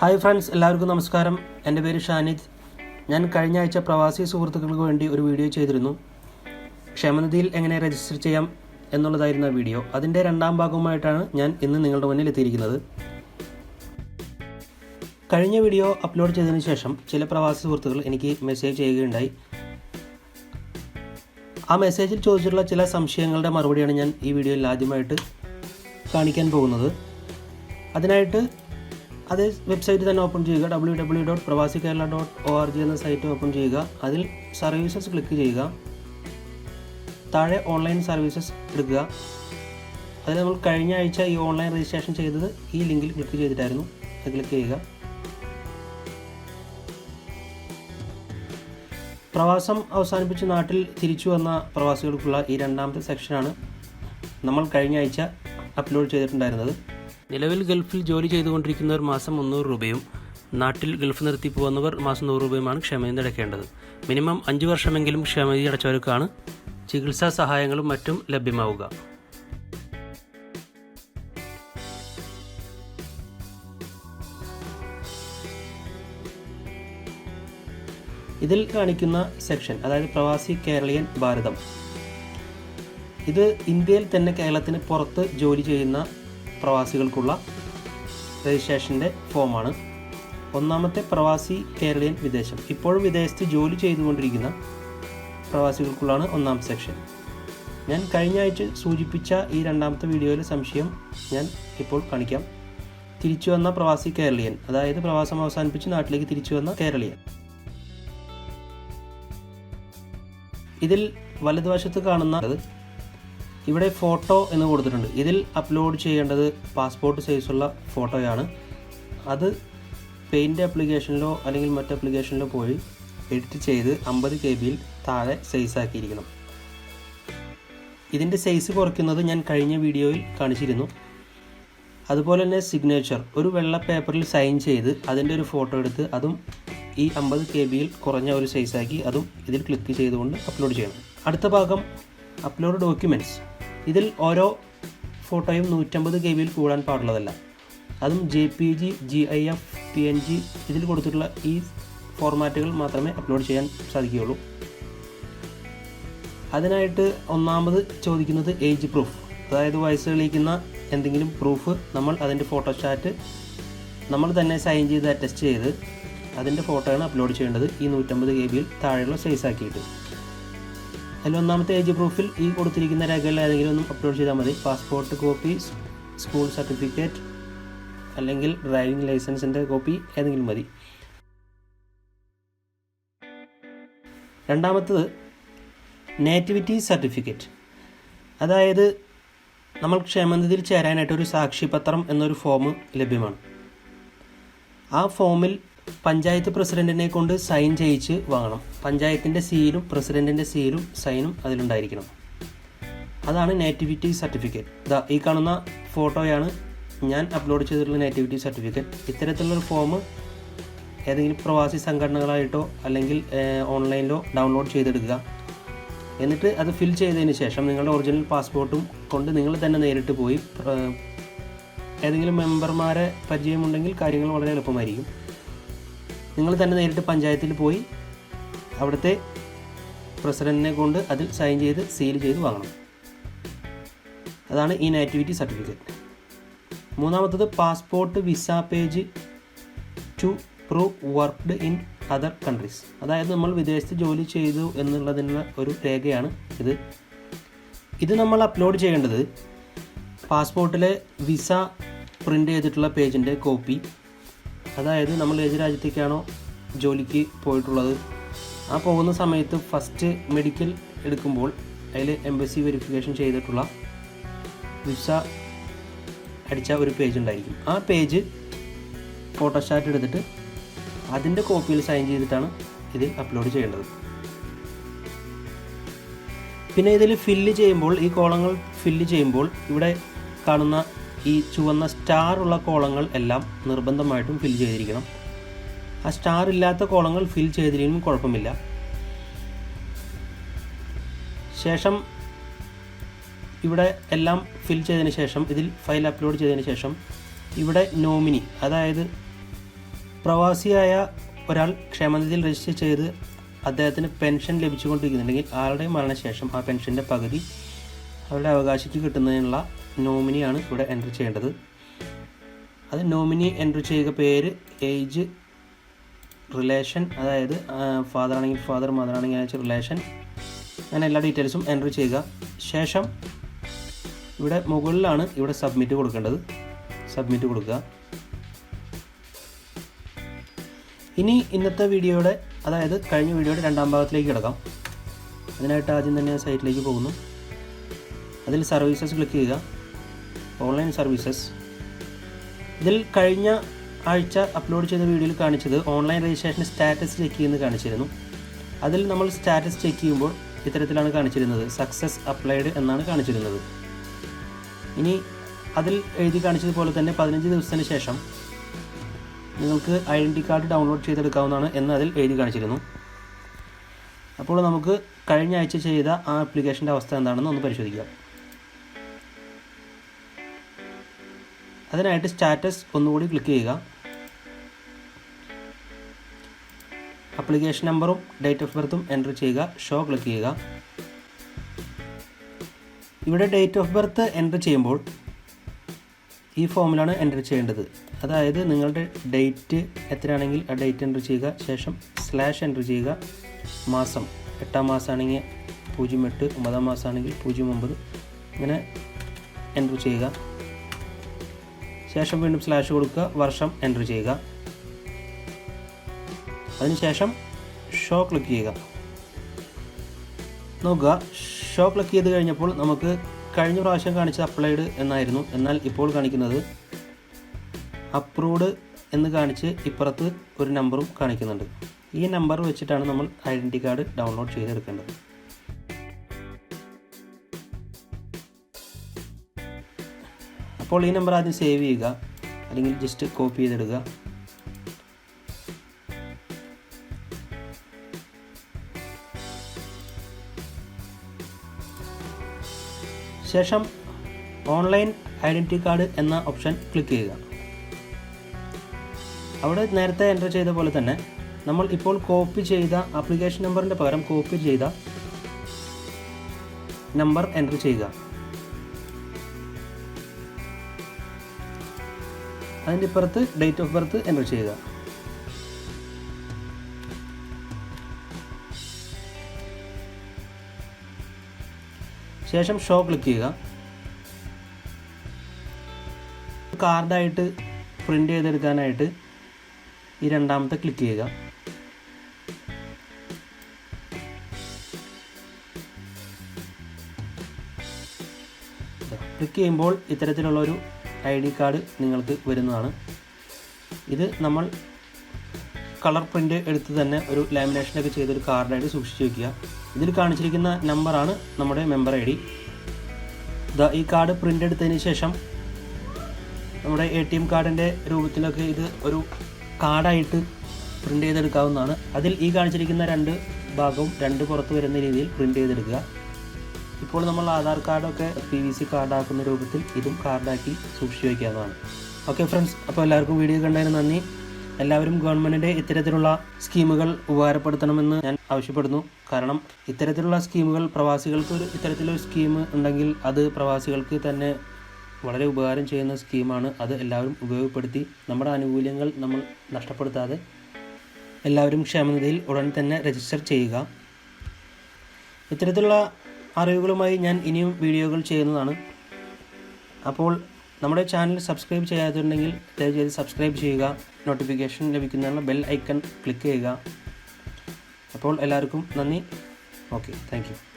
Hi friends എല്ലാവർക്കും നമസ്കാരം. എന്റെ പേര് ഷാനിദ്. ഞാൻ കഴിഞ്ഞ ആഴ്ച പ്രവാസി സുഹൃത്തുക്കൾക്ക് വേണ്ടി ഒരു വീഡിയോ ചെയ്തിരുന്നു. ക്ഷമനിധിയിൽ എങ്ങനെ രജിസ്റ്റർ ചെയ്യാം എന്നുള്ളതായിരുന്നു വീഡിയോ. അതിന്റെ രണ്ടാം ഭാഗവുമായിട്ടാണ് ഞാൻ ഇന്ന് നിങ്ങളുടെ മുന്നിൽ എത്തിയിരിക്കുന്നത്. കഴിഞ്ഞ വീഡിയോ അപ്ലോഡ് ചെയ്തതിന് ശേഷം ചില പ്രവാസി സുഹൃത്തുക്കൾ എനിക്ക് മെസ്സേജ് ചെയ്യുകയുണ്ടായി. ആ മെസ്സേജിൽ ചോദിച്ചിട്ടുള്ള ചില സംശയങ്ങളുടെ മറുപടിയാണ് ഞാൻ ഈ വീഡിയോയിൽ ആദ്യമായിട്ട് കാണിക്കാൻ പോകുന്നത്. അതിനായിട്ട് അതേ വെബ്സൈറ്റ് തന്നെ ഓപ്പൺ ചെയ്യുക. W W dot Pravasi Kerala dot O R G എന്ന സൈറ്റ് ഓപ്പൺ ചെയ്യുക. അതിൽ സർവീസസ് ക്ലിക്ക് ചെയ്യുക. താഴെ ഓൺലൈൻ സർവീസസ് എടുക്കുക അതിൽ നമ്മൾ കഴിഞ്ഞ ആഴ്ച ഈ ഓൺലൈൻ രജിസ്ട്രേഷൻ ചെയ്തത് ഈ ലിങ്കിൽ ക്ലിക്ക് ചെയ്തിട്ടായിരുന്നു. അത് ക്ലിക്ക് ചെയ്യുക. പ്രവാസം അവസാനിപ്പിച്ച് നാട്ടിൽ തിരിച്ചു വന്ന പ്രവാസികൾക്കുള്ള ഈ രണ്ടാമത്തെ സെക്ഷനാണ് നമ്മൾ കഴിഞ്ഞ ആഴ്ച അപ്ലോഡ് ചെയ്തിട്ടുണ്ടായിരുന്നത്. നിലവിൽ ഗൾഫിൽ ജോലി ചെയ്തുകൊണ്ടിരിക്കുന്നവർ മാസം മുന്നൂറ് രൂപയും നാട്ടിൽ ഗൾഫ് നിർത്തി പോകുന്നവർ മാസം നൂറ് രൂപയുമാണ് ക്ഷമയിൽ അടയ്ക്കേണ്ടത് മിനിമം അഞ്ച് വർഷമെങ്കിലും ക്ഷമതി അടച്ചവർക്കാണ് ചികിത്സാ സഹായങ്ങളും മറ്റും ലഭ്യമാവുക. ഇതിൽ കാണിക്കുന്ന സെക്ഷൻ അതായത് പ്രവാസി കേരളീയൻ ഭാരതം. ഇത് ഇന്ത്യയിൽ തന്നെ കേരളത്തിന് പുറത്ത് ജോലി ചെയ്യുന്ന പ്രവാസികൾക്കുള്ള രജിസ്ട്രേഷന്റെ ഫോമാണ്. ഒന്നാമത്തെ പ്രവാസി കേരളീയൻ വിദേശം. ഇപ്പോഴും വിദേശത്ത് ജോലി ചെയ്തുകൊണ്ടിരിക്കുന്ന പ്രവാസികൾക്കുള്ളാണ് ഒന്നാം സെക്ഷൻ. ഞാൻ കഴിഞ്ഞ ആഴ്ച സൂചിപ്പിച്ച ഈ രണ്ടാമത്തെ വീഡിയോയിലെ സംശയം ഞാൻ ഇപ്പോൾ കാണിക്കാം. തിരിച്ചു വന്ന പ്രവാസി കേരളീയൻ അതായത് പ്രവാസം അവസാനിപ്പിച്ച് നാട്ടിലേക്ക് തിരിച്ചു വന്ന കേരളീയൻ. ഇതിൽ വലതുവശത്ത് കാണുന്നത് ഇവിടെ ഫോട്ടോ എന്ന് കൊടുത്തിട്ടുണ്ട്. ഇതിൽ അപ്ലോഡ് ചെയ്യേണ്ടത് പാസ്പോർട്ട് സൈസുള്ള ഫോട്ടോയാണ് അത് പെയിന്റ് ആപ്ലിക്കേഷനിലോ അല്ലെങ്കിൽ മറ്റ് ആപ്ലിക്കേഷനിലോ പോയി എഡിറ്റ് ചെയ്ത് അമ്പത് കെ ബിയിൽ താഴെ സൈസ് ആക്കിയിരിക്കണം. ഇതിന്റെ സൈസ് കുറയ്ക്കുന്നത് ഞാൻ കഴിഞ്ഞ വീഡിയോയിൽ കാണിച്ചിരുന്നു. അതുപോലെ തന്നെ സിഗ്നേച്ചർ ഒരു വെള്ള പേപ്പറിൽ സൈൻ ചെയ്ത് അതിന്റെ ഒരു ഫോട്ടോ എടുത്ത് അതും ഈ അമ്പത് കെ ബിയിൽ കുറഞ്ഞ ഒരു സൈസാക്കി അതും ഇതിൽ ക്ലിക്ക് ചെയ്തുകൊണ്ട് അപ്ലോഡ് ചെയ്യണം. അടുത്ത ഭാഗം അപ്ലോഡ് ഡോക്യുമെന്റ്സ് ഇതിൽ ഓരോ ഫോട്ടോയും നൂറ്റമ്പത് കെ ബിയിൽ കൂടാൻ പാടുള്ളതല്ല. അതും J P G G I F P N G ഇതിൽ കൊടുത്തിട്ടുള്ള ഈ ഫോർമാറ്റുകൾ മാത്രമേ അപ്ലോഡ് ചെയ്യാൻ സാധിക്കുകയുള്ളൂ. അതിനായിട്ട് ഒന്നാമത് ചോദിക്കുന്നത് ഏജ് പ്രൂഫ്. അതായത് വയസ്സ് തെളിയിക്കുന്ന എന്തെങ്കിലും പ്രൂഫ് നമ്മൾ അതിന്റെ ഫോട്ടോസ്റ്റാറ്റ് നമ്മൾ തന്നെ സൈൻ ചെയ്ത് അറ്റസ്റ്റ് ചെയ്ത് അതിന്റെ ഫോട്ടോയാണ് അപ്ലോഡ് ചെയ്യേണ്ടത് ഈ നൂറ്റമ്പത് കെ ബിയിൽ താഴെയുള്ള സൈസ് ആക്കിയിട്ട് അതിൽ ഒന്നാമത്തെ ഏജ് പ്രൂഫിൽ ഈ കൊടുത്തിരിക്കുന്ന രേഖകളിൽ ഏതെങ്കിലും ഒന്നും അപ്ലോഡ് ചെയ്താൽ മതി. പാസ്പോർട്ട് കോപ്പി സ്കൂൾ സർട്ടിഫിക്കറ്റ് അല്ലെങ്കിൽ ഡ്രൈവിംഗ് ലൈസൻസിന്റെ കോപ്പി ഏതെങ്കിലും മതി. രണ്ടാമത്തത് നേറ്റിവിറ്റി സർട്ടിഫിക്കറ്റ് അതായത് നമ്മൾ ക്ഷേമനിധിയിൽ ചേരാനായിട്ട് ഒരു സാക്ഷിപത്രം എന്നൊരു ഫോം ലഭ്യമാണ്. ആ ഫോമിൽ പഞ്ചായത്ത് പ്രസിഡന്റിനെ കൊണ്ട് സൈൻ ചെയ്യിച്ച് വാങ്ങണം. പഞ്ചായത്തിന്റെ സീലും പ്രസിഡന്റിന്റെ സീലും സൈനും അതിലുണ്ടായിരിക്കണം. അതാണ് നേറ്റിവിറ്റി സർട്ടിഫിക്കറ്റ്. ഇതാ ഈ കാണുന്ന ഫോട്ടോയാണ് ഞാൻ അപ്ലോഡ് ചെയ്തിട്ടുള്ള നേറ്റിവിറ്റി സർട്ടിഫിക്കറ്റ്. ഇത്തരത്തിലുള്ളൊരു ഫോം ഏതെങ്കിലും പ്രവാസി സംഘടനകളായിട്ടോ അല്ലെങ്കിൽ ഓൺലൈനിലോ ഡൗൺലോഡ് ചെയ്തെടുക്കുക. എന്നിട്ട് അത് ഫിൽ ചെയ്തതിന് ശേഷം നിങ്ങളുടെ ഒറിജിനൽ പാസ്പോർട്ടും കൊണ്ട് നിങ്ങൾ തന്നെ നേരിട്ട് പോയി ഏതെങ്കിലും മെമ്പർമാരെ പരിചയമുണ്ടെങ്കിൽ കാര്യങ്ങൾ വളരെ എളുപ്പമായിരിക്കും. നിങ്ങൾ തന്നെ നേരിട്ട് പഞ്ചായത്തിൽ പോയി അവിടുത്തെ പ്രസിഡന്റിനെ കൊണ്ട് അതിൽ സൈൻ ചെയ്ത് സീൽ ചെയ്ത് വാങ്ങണം. അതാണ് ഈ നാറ്റിവിറ്റി സർട്ടിഫിക്കറ്റ് മൂന്നാമത്തത് passport visa page to prove worked in other countries അതായത് നമ്മൾ വിദേശത്ത് ജോലി ചെയ്തു എന്നുള്ളതിനുള്ള ഒരു രേഖയാണ് ഇത്. ഇത് നമ്മൾ അപ്ലോഡ് ചെയ്യേണ്ടത് പാസ്പോർട്ടിലെ വിസ പ്രിന്റ് ചെയ്തിട്ടുള്ള പേജിന്റെ കോപ്പി അതായത് നമ്മൾ ഏത് രാജ്യത്തേക്കാണോ ജോലിക്ക് പോയിട്ടുള്ളത് ആ പോകുന്ന സമയത്ത് ഫസ്റ്റ് മെഡിക്കൽ എടുക്കുമ്പോൾ അതിൽ എംബസി വെരിഫിക്കേഷൻ ചെയ്തിട്ടുള്ള വിസ അടിച്ച ഒരു പേജ് ഉണ്ടായിരിക്കും. ആ പേജ് ഫോട്ടോസ്റ്റാറ്റ് എടുത്തിട്ട് അതിന്റെ കോപ്പിയിൽ സൈൻ ചെയ്തിട്ടാണ് ഇത് അപ്ലോഡ് ചെയ്യേണ്ടത്. പിന്നെ ഇതിൽ ഫില്ല് ചെയ്യുമ്പോൾ ഈ കോളങ്ങൾ ഫില്ല് ചെയ്യുമ്പോൾ ഇവിടെ കാണുന്ന ഈ ചുവന്ന സ്റ്റാർ ഉള്ള കോളങ്ങൾ എല്ലാം നിർബന്ധമായിട്ടും ഫിൽ ചെയ്തിരിക്കണം. ആ സ്റ്റാർ ഇല്ലാത്ത കോളങ്ങൾ ഫിൽ ചെയ്തില്ലെങ്കിലും കുഴപ്പമില്ല. ശേഷം ഇവിടെ എല്ലാം ഫിൽ ചെയ്തതിന് ശേഷം ഇതിൽ ഫയൽ അപ്ലോഡ് ചെയ്തതിന് ശേഷം ഇവിടെ നോമിനി അതായത് പ്രവാസിയായ ഒരാൾ ക്ഷേമനിധിയിൽ രജിസ്റ്റർ ചെയ്ത് അദ്ദേഹത്തിന് പെൻഷൻ ലഭിച്ചുകൊണ്ടിരിക്കുന്നുണ്ടെങ്കിൽ ആളുടെ മരണശേഷം ആ പെൻഷന്റെ പകുതി അവരുടെ അവകാശിക്ക് കിട്ടുന്നതിനുള്ള നോമിനിയാണ് ഇവിടെ എൻട്രി ചെയ്യേണ്ടത്. അത് നോമിനി എൻട്രി ചെയ്യുക പേര് ഏജ് റിലേഷൻ അതായത് ഫാദർ ആണെങ്കിൽ ഫാദർ മദർ ആണെങ്കിൽ അയച്ച റിലേഷൻ. അങ്ങനെ എല്ലാ ഡീറ്റെയിൽസും എൻട്രി ചെയ്യുക. ശേഷം ഇവിടെ മുകളിലാണ് ഇവിടെ സബ്മിറ്റ് കൊടുക്കേണ്ടത്. സബ്മിറ്റ് കൊടുക്കുക. ഇനി ഇന്നത്തെ വീഡിയോയുടെ അതായത് കഴിഞ്ഞ വീഡിയോയുടെ രണ്ടാം ഭാഗത്തിലേക്ക് കിടക്കാം. അതിനായിട്ട് ആദ്യം തന്നെ സൈറ്റിലേക്ക് പോകുന്നു. അതിൽ സർവീസസ് ക്ലിക്ക് ചെയ്യുക. ഓൺലൈൻ സർവീസസ് ഇതിൽ കഴിഞ്ഞ ആഴ്ച അപ്ലോഡ് ചെയ്ത വീഡിയോയിൽ കാണിച്ചത് ഓൺലൈൻ രജിസ്ട്രേഷൻ സ്റ്റാറ്റസ് ചെക്ക് ചെയ്യുന്നത് കാണിച്ചിരുന്നു. അതിൽ നമ്മൾ സ്റ്റാറ്റസ് ചെക്ക് ചെയ്യുമ്പോൾ ഇത്തരത്തിലാണ് കാണിച്ചിരുന്നത്. സക്സസ് അപ്ലൈഡ് എന്നാണ് കാണിച്ചിരുന്നത്. ഇനി അതിൽ എഴുതി കാണിച്ചതുപോലെ തന്നെ പതിനഞ്ച് ദിവസത്തിന് ശേഷം നിങ്ങൾക്ക് ഐഡന്റി കാർഡ് ഡൗൺലോഡ് ചെയ്തെടുക്കാവുന്നതാണ് എന്ന് അതിൽ എഴുതി കാണിച്ചിരുന്നു. അപ്പോൾ നമുക്ക് കഴിഞ്ഞ ആഴ്ച ചെയ്ത ആ ആപ്ലിക്കേഷന്റെ അവസ്ഥ എന്താണെന്ന് ഒന്ന് പരിശോധിക്കാം. അതിനായിട്ട് സ്റ്റാറ്റസ് ഒന്നുകൂടി ക്ലിക്ക് ചെയ്യുക. അപ്ലിക്കേഷൻ നമ്പറും ഡേറ്റ് ഓഫ് ബർത്തും എന്റർ ചെയ്യുക. ഷോ ക്ലിക്ക് ചെയ്യുക. ഇവിടെ ഡേറ്റ് ഓഫ് ബർത്ത് എന്റർ ചെയ്യുമ്പോൾ ഈ ഫോമിലാണ് എന്റർ ചെയ്യേണ്ടത്. അതായത് നിങ്ങളുടെ ഡേറ്റ് എത്രയാണെങ്കിൽ ആ ഡേറ്റ് എന്റർ ചെയ്യുക. ശേഷം സ്ലാഷ് എന്റർ ചെയ്യുക. മാസം. എട്ടാം മാസമാണെങ്കിൽ പൂജ്യം എട്ട് ഒമ്പതാം മാസമാണെങ്കിൽ പൂജ്യം ഒമ്പത്. ഇങ്ങനെ എന്റർ ചെയ്യുക. ശേഷം വീണ്ടും സ്ലാഷ് കൊടുക്കുക വർഷം എന്റർ ചെയ്യുക. അതിനുശേഷം ഷോ ക്ലിക്ക് ചെയ്യുക. നോക്കുക ഷോ ക്ലിക്ക് ചെയ്ത് കഴിഞ്ഞപ്പോൾ നമുക്ക് കഴിഞ്ഞ പ്രാവശ്യം കാണിച്ചത് അപ്ലൈഡ് എന്നായിരുന്നു. എന്നാൽ ഇപ്പോൾ കാണിക്കുന്നത് അപ്രൂവ്ഡ് എന്ന് കാണിച്ച് ഇപ്പുറത്ത് ഒരു നമ്പറും കാണിക്കുന്നുണ്ട്. ഈ നമ്പർ വെച്ചിട്ടാണ് നമ്മൾ ഐഡന്റി കാർഡ് ഡൗൺലോഡ് ചെയ്തെടുക്കേണ്ടത്. അപ്പോൾ ഈ നമ്പർ ആദ്യം സേവ് ചെയ്യുക. അല്ലെങ്കിൽ ജസ്റ്റ് കോപ്പി ചെയ്തെടുക്കുക. ശേഷം ഓൺലൈൻ ഐഡന്റി കാർഡ് എന്ന ഓപ്ഷൻ ക്ലിക്ക് ചെയ്യുക. അവിടെ നേരത്തെ എന്റർ ചെയ്ത പോലെ തന്നെ നമ്മൾ ഇപ്പോൾ കോപ്പി ചെയ്ത ആപ്ലിക്കേഷൻ നമ്പറിന്റെ പകരം കോപ്പി ചെയ്ത നമ്പർ എന്റർ ചെയ്യുക. അതിന്റെ ഇപ്പുറത്ത് ഡേറ്റ് ഓഫ് ബർത്ത് എന്റർ ചെയ്യുക. ശേഷം ഷോ ക്ലിക്ക് ചെയ്യുക. കാർഡായിട്ട് പ്രിന്റ് ചെയ്തെടുക്കാനായിട്ട് ഈ രണ്ടാമത്തെ ക്ലിക്ക് ചെയ്യുക. ക്ലിക്ക് ചെയ്യുമ്പോൾ ഇത്തരത്തിലുള്ള ഒരു ഐ ഡി കാർഡ് നിങ്ങൾക്ക് വരുന്നതാണ്. ഇത് നമ്മൾ കളർ പ്രിന്റ് എടുത്ത് തന്നെ ഒരു ലാമിനേഷനൊക്കെ ചെയ്തൊരു കാർഡായിട്ട് സൂക്ഷിച്ച് വയ്ക്കുക ഇതിൽ കാണിച്ചിരിക്കുന്ന നമ്പറാണ് നമ്മുടെ മെമ്പർ ഐ ഡി. ഈ കാർഡ് പ്രിന്റ് എടുത്തതിന് ശേഷം നമ്മുടെ എ ടി എം കാർഡിന്റെ രൂപത്തിലൊക്കെ ഇത് ഒരു കാർഡായിട്ട് പ്രിന്റ് ചെയ്തെടുക്കാവുന്നതാണ്. അതിൽ ഈ കാണിച്ചിരിക്കുന്ന രണ്ട് ഭാഗവും രണ്ട് പുറത്ത് വരുന്ന രീതിയിൽ പ്രിന്റ് ചെയ്തെടുക്കുക. ഇപ്പോൾ നമ്മൾ ആധാർ കാർഡൊക്കെ പി വി സി കാർഡാക്കുന്ന രൂപത്തിൽ ഇതും കാർഡാക്കി സൂക്ഷിച്ചു വയ്ക്കാവുന്നതാണ്. ഓക്കെ ഫ്രണ്ട്സ് അപ്പോൾ എല്ലാവർക്കും വീഡിയോ കണ്ടതിന് നന്ദി. എല്ലാവരും ഗവൺമെന്റിന്റെ ഇത്തരത്തിലുള്ള സ്കീമുകൾ ഉപകാരപ്പെടുത്തണമെന്ന് ഞാൻ ആവശ്യപ്പെടുന്നു. കാരണം ഇത്തരത്തിലുള്ള സ്കീമുകൾ പ്രവാസികൾക്ക് ഒരു ഇത്തരത്തിലൊരു സ്കീം ഉണ്ടെങ്കിൽ അത് പ്രവാസികൾക്ക് തന്നെ വളരെ ഉപകാരം ചെയ്യുന്ന സ്കീമാണ്. അത് എല്ലാവരും ഉപയോഗപ്പെടുത്തി നമ്മുടെ ആനുകൂല്യങ്ങൾ നമ്മൾ നഷ്ടപ്പെടുത്താതെ എല്ലാവരും ക്ഷേമനിധിയിൽ ഉടൻ തന്നെ രജിസ്റ്റർ ചെയ്യുക. ഇത്തരത്തിലുള്ള അറിവുകളുമായി ഞാൻ ഇനിയും വീഡിയോകൾ ചെയ്യുന്നതാണ്. അപ്പോൾ നമ്മുടെ ചാനൽ സബ്സ്ക്രൈബ് ചെയ്യാത്തുണ്ടെങ്കിൽ ദയവായി സബ്സ്ക്രൈബ് ചെയ്യുക. നോട്ടിഫിക്കേഷൻ ലഭിക്കുന്നതിനുള്ള ബെൽ ഐക്കൺ ക്ലിക്ക് ചെയ്യുക. അപ്പോൾ എല്ലാവർക്കും നന്ദി. Okay thank